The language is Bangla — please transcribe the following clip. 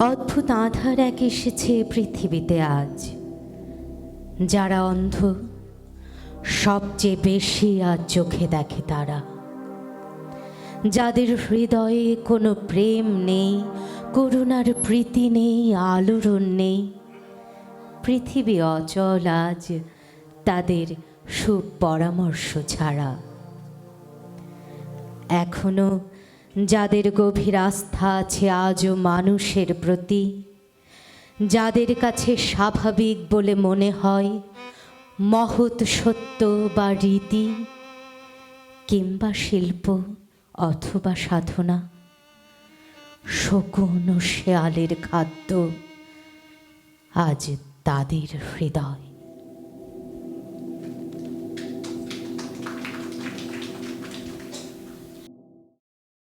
অদ্ভুত আধার এক এসেছে পৃথিবীতে আজ। যারা অন্ধ সবচেয়ে বেশি আজ চোখে দেখে তারা। যাদের হৃদয়ে কোনো প্রেম নেই, করুণার প্রীতি নেই, আলোড়ন নেই, পৃথিবী অচল আজ তাদের সুপরামর্শ ছাড়া। এখনও যাদের গভীর আস্থা আছে আজও মানুষের প্রতি, যাদের কাছে স্বাভাবিক বলে মনে হয় মহৎ সত্য বা রীতি কিংবা শিল্প অথবা সাধনা, শকুন শেয়ালের খাদ্য আজ তাদের হৃদয়।